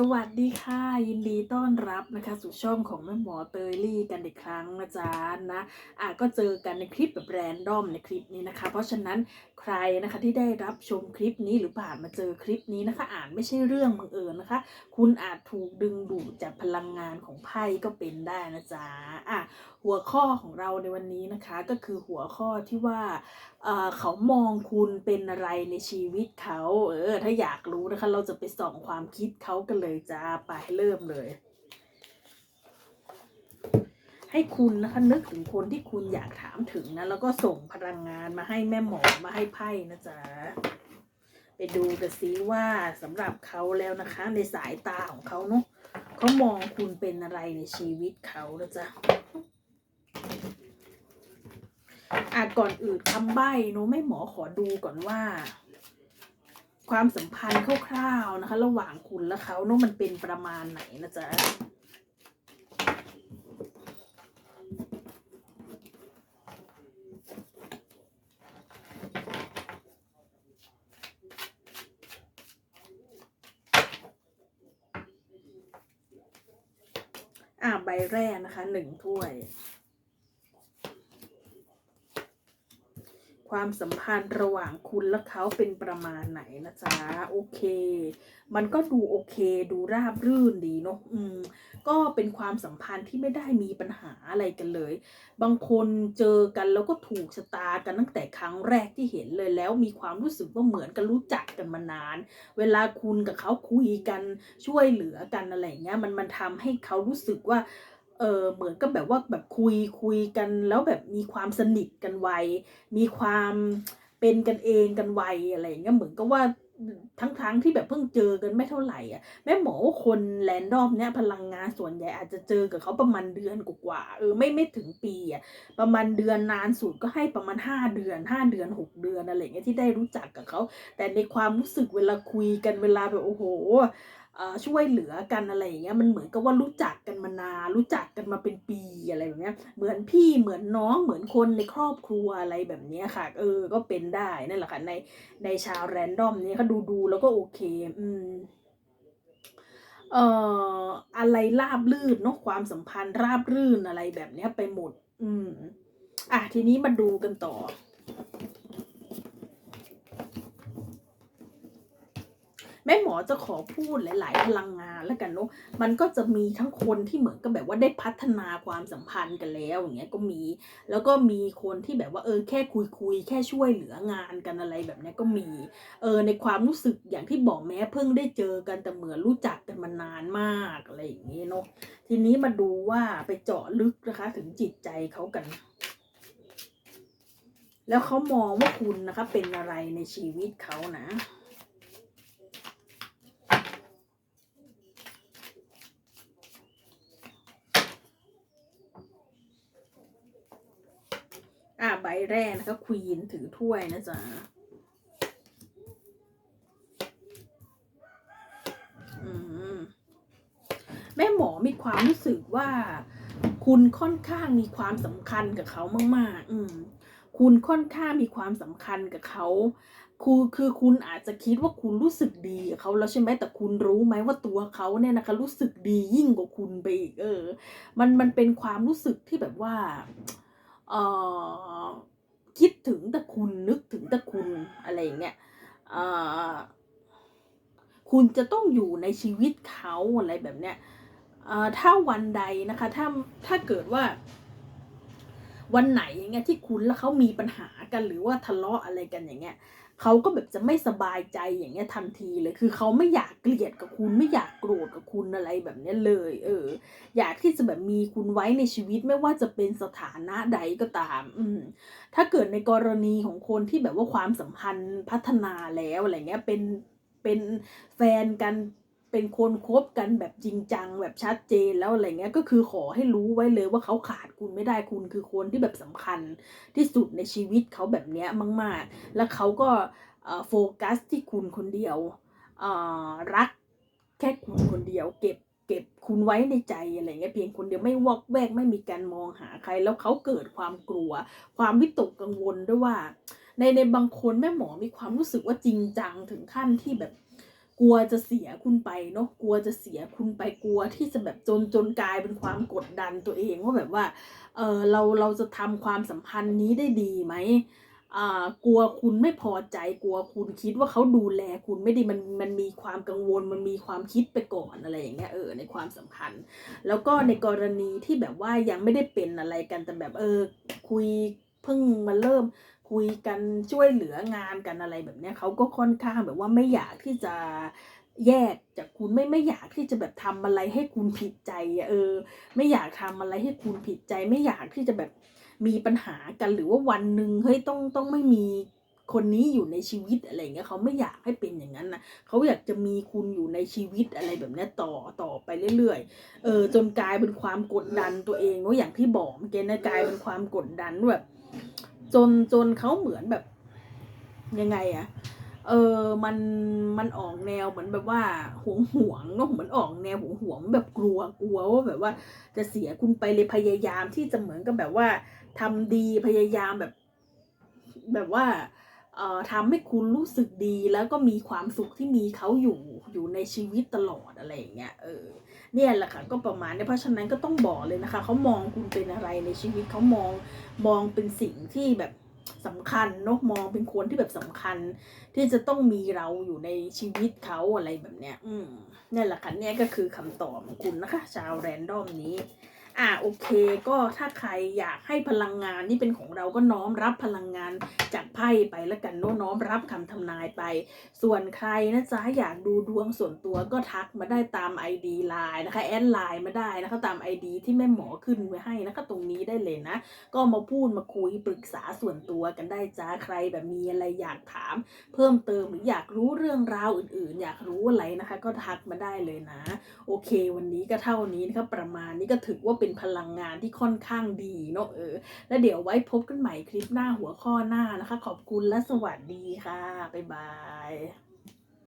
สวัสดีค่ะ ยินดีต้อนรับนะคะ สู่ช่องของแม่หมอเตยลี่กันอีกครั้งนะจ๊ะนะอะก็เจอกันในคลิปแบบแรนดอมในคลิปนี้นะคะ เพราะฉะนั้นใครนะคะที่ได้รับชมคลิปนี้หรือผ่านมาเจอคลิปนี้นะคะ อ่านไม่ใช่เรื่องบังเอิญนะคะ คุณอาจถูกดึงดูดจากพลังงานของไพ่ก็เป็นได้นะจ๊ะอะหัวข้อของเราในวันนี้นะคะ ก็คือหัวข้อที่ว่าเเขามองคุณเป็นอะไรในชีวิตเขาเออถ้าอยากรู้นะคะ เราจะไปส่องความคิดเขากันเลยจ้าไปเริ่มเลย ให้คุณนะคะนึกถึงคนที่คุณอยากถามถึงนะ แล้วก็ส่งพลังงานมาให้แม่หมอมาให้ไพ่นะจ๊ะไปดูกันซิว่าสำหรับเขาแล้วนะคะ ในสายตาของเขาเนาะเขามองคุณเป็นอะไรในชีวิตเขานะจ๊ะอะก่อนอื่นคำใบ้เนอะแม่หมอขอดูก่อนว่า ความสัมพันธ์คร่าวๆนะคะ ระหว่างคุณและเขาเนอะมันเป็นประมาณไหนนะจ๊ะอะใบแรกนะคะหนึ่งถ้วย ความสัมพันธ์ระหว่างคุณและเขาเป็นประมาณไหนนะจ๊ะโอเค มันก็ดูโอเค ดูราบรื่นดีเนาะอืม ก็เป็นความสัมพันธ์ที่ไม่ได้มีปัญหาอะไรกันเลย บางคนเจอกันแล้วก็ถูกชะตากันตั้งแต่ครั้งแรกที่เห็นเลยแล้วมีความรู้สึกว่าเหมือนกันรู้จักกันมานาน เวลาคุณกับเขาคุยกันช่วยเหลือกันอะไรเงี้ยมันมันทำให้เขารู้สึกว่า เออเหมือนกับแบบว่าแบบคุยคุยกัน แล้วแบบมีความสนิทกันไวมีความเป็นกันเองกันไวอะไรอย่างเงี้ยเหมือนกับว่าทั้งๆทที่แบบเพิ่งเจอกันไม่เท่าไหร่อะแม่หมอว่าคนแรนดอมเนี่ยพลังงานส่วนใหญ่อาจจะเจอกับเขาประมาณเดือนกว่าเออไม่ไม่ถึงปีอะประมาณเดือนนานสุดก็ให้ประมาณห้าเดือนห้าเดือนหกเดือนอะไรเงี้ยที่ได้รู้จักกับเขา แต่ในความรู้สึกเวลาคุยกันเวลาแบบโอ้โห ช่วยเหลือกันอะไรอย่างเงี้ยมันเหมือนกับว่ารู้จักกันมานานรู้จักกันมาเป็นปีอะไรแบบเนี้ยเหมือนพี่เหมือนน้องเหมือนคนในครอบครัวอะไรแบบเนี้ยค่ะ เออก็เป็นได้นั่นแหละค่ะในในชาวแรนดอมนี้เขาดูดูแล้วก็โอเคอืมเอ่ออะไรราบรื่นเนาะความสัมพันธ์ราบรื่นอะไรแบบเนี้ยไปหมด อืม อะทีนี้มาดูกันต่อ แม่หมอจะขอพูดหลาย ๆ พลังงานแล้วกันเนาะมันก็จะมีทั้งคนที่เหมือนกับแบบว่าได้พัฒนาความสัมพันธ์กันแล้วอย่างเงี้ยก็มี แล้วก็มีคนที่แบบว่าเออแค่คุยคุยแค่ช่วยเหลืองานกันอะไรแบบนี้ก็มีเออในความรู้สึกอย่างที่บอกแม้เพิ่งได้เจอกันแต่เหมือนรู้จักกันมานานมากอะไรอย่างเงี้ยเนาะทีนี้มาดูว่าไปเจาะลึกนะคะ ถึงจิตใจเขากันแล้วเขามองว่าคุณนะคะเป็นอะไรในชีวิตเขานะ อะใบแรกนะคะควีนถือถ้วยนะจ๊ะอืมแม่หมอมีความรู้สึกว่า คุณค่อนข้างมีความสำคัญกับเขามาก ๆ อืม คุณค่อนข้างมีความสำคัญกับเขาคือคือคุณอาจจะคิดว่าคุณรู้สึกดีกับเขาแล้วใช่ไหมแต่คุณรู้ไหมว่าตัวเขาเนี่ยนะคะ รู้สึกดียิ่งกว่าคุณไปอีกเออ มันมันเป็นความรู้สึกที่แบบว่า คิดถึงแต่คุณนึกถึงแต่คุณอะไรอย่างเงี้ยเออคุณจะต้องอยู่ในชีวิตเขาอะไรแบบเนี้ยเออถ้าวันใดนะคะ ถ้าถ้าเกิดว่า วันไหนอย่างเงี้ยที่คุณแล้วเขามีปัญหากันหรือว่าทะเลาะอะไรกันอย่างเงี้ย เขาก็แบบจะไม่สบายใจอย่างเงี้ยทันทีเลย คือเขาไม่อยากเกลียดกับคุณไม่อยากโกรธกับคุณอะไรแบบนี้เลย เออ อยากที่จะแบบมีคุณไว้ในชีวิตไม่ว่าจะเป็นสถานะใดก็ตาม อืม ถ้าเกิดในกรณีของคนที่แบบว่าความสัมพันธ์พัฒนาแล้วอะไรเงี้ยเป็นเป็นแฟนกัน เป็นคนคบกันแบบจริงจังแบบชัดเจนแล้วอะไรเงี้ยก็คือขอให้รู้ไว้เลยว่าเขาขาดคุณไม่ได้คุณคือคนที่แบบสำคัญที่สุดในชีวิตเขาแบบเนี้ยมาก ๆ แล้วเขาก็โฟกัสที่คุณคนเดียวรักแค่คุณคนเดียว เก็บเก็บคุณไว้ในใจอะไรเงี้ยเพียงคนเดียวไม่วอกแวกไม่มีการมองหาใคร แล้วเขาเกิดความกลัว ความวิตกกังวลด้วยว่า ในในบางคนแม่หมอมีความรู้สึกว่าจริงจังถึงขั้นที่แบบ กลัวจะเสียคุณไปเนาะกลัวจะเสียคุณไปกลัวที่จะแบบจนจนกลายเป็นความกดดันตัวเองว่าแบบว่าเออเราเราจะทำความสัมพันธ์นี้ได้ดีไหมอ่ากลัวคุณไม่พอใจกลัวคุณคิดว่าเขาดูแลคุณไม่ดีมันมันมีความกังวลมันมีความคิดไปก่อนอะไรอย่างเงี้ยเออในความสัมพันธ์ แล้วก็ในกรณีที่แบบว่ายังไม่ได้เป็นอะไรกันแต่แบบเออคุยเพิ่งมาเริ่ม คุยกันช่วยเหลืองานกันอะไรแบบนี้เขาก็ค่อนข้างแบบว่าไม่อยากที่จะแยกจากคุณไม่ไม่อยากที่จะแบบทำอะไรให้คุณผิดใจเออ ไม่อยากทำอะไรให้คุณผิดใจ ไม่อยากที่จะแบบมีปัญหากันหรือว่าวันหนึ่งเฮ้ยต้องต้องไม่มีคนนี้อยู่ในชีวิตอะไรเงี้ยเขาไม่อยากให้เป็นอย่างนั้นนะเขาอยากจะมีคุณอยู่ในชีวิตอะไรแบบนี้ต่อต่อไปเรื่อยๆเออจนกลายเป็นความกดดันตัวเองว่าอย่างที่บอกเมื่อกี้นะกลายเป็นความกดดันแบบ จนจนเขาเหมือนแบบยังไงอะเออ มัน มันออกแนวเหมือนแบบว่าหวงหวงเนอะเหมือนออกแนวหวงหวงแบบกลัวกลัวว่าแบบว่า จะเสียคุณไปเลยพยายามที่จะเหมือนกับแบบว่าทำดีพยายามแบบ แบบว่า เอ่อทำให้คุณรู้สึกดีแล้วก็มีความสุขที่มีเขาอยู่อยู่ในชีวิตตลอดอะไรอย่างเงี้ยเออ เนี่ยแหละค่ะก็ประมาณนี้เพราะฉะนั้นก็ต้องบอกเลยนะคะเขามองคุณเป็นอะไรในชีวิตเขามองมองเป็นสิ่งที่แบบสำคัญเนอะมองเป็นคนที่แบบสำคัญ ที่จะต้องมีเราอยู่ในชีวิตเขาอะไรแบบเนี้ย อืมเนี่ยแหละค่ะเนี่ยก็คือคำตอบของคุณนะคะ ชาวแรนดอมนี้ อ่าโอเค ก็ถ้าใครอยากให้พลังงานที่เป็นของเราก็น้อมรับพลังงานจากไพ่ไปแล้วกันโน้น้อมรับคำทำนายไป ส่วนใครนะจ๊ะอยากดูดวงส่วนตัวก็ทักมาได้ตาม ID ไลน์นะคะแอดไลน์มาได้นะคะตาม ID ที่แม่หมอขึ้นไว้ให้นะคะตรงนี้ได้เลยนะ ก็มาพูดมาคุยปรึกษาส่วนตัวกันได้จ้าใครแบบมีอะไรอยากถาม เพิ่มเติมหรืออยากรู้เรื่องราวอื่นๆ อยากรู้อะไรนะคะ ก็ทักมาได้เลยนะ โอเค วันนี้ก็เท่านี้นะครับประมาณนี้ก็ถือว่าเป็นพลังงานที่ค่อนข้างดีเนาะเออ แล้วเดี๋ยวไว้พบกันใหม่คลิปหน้าหัวข้อหน้านะคะ ขอบคุณและสวัสดีค่ะ บ๊ายบาย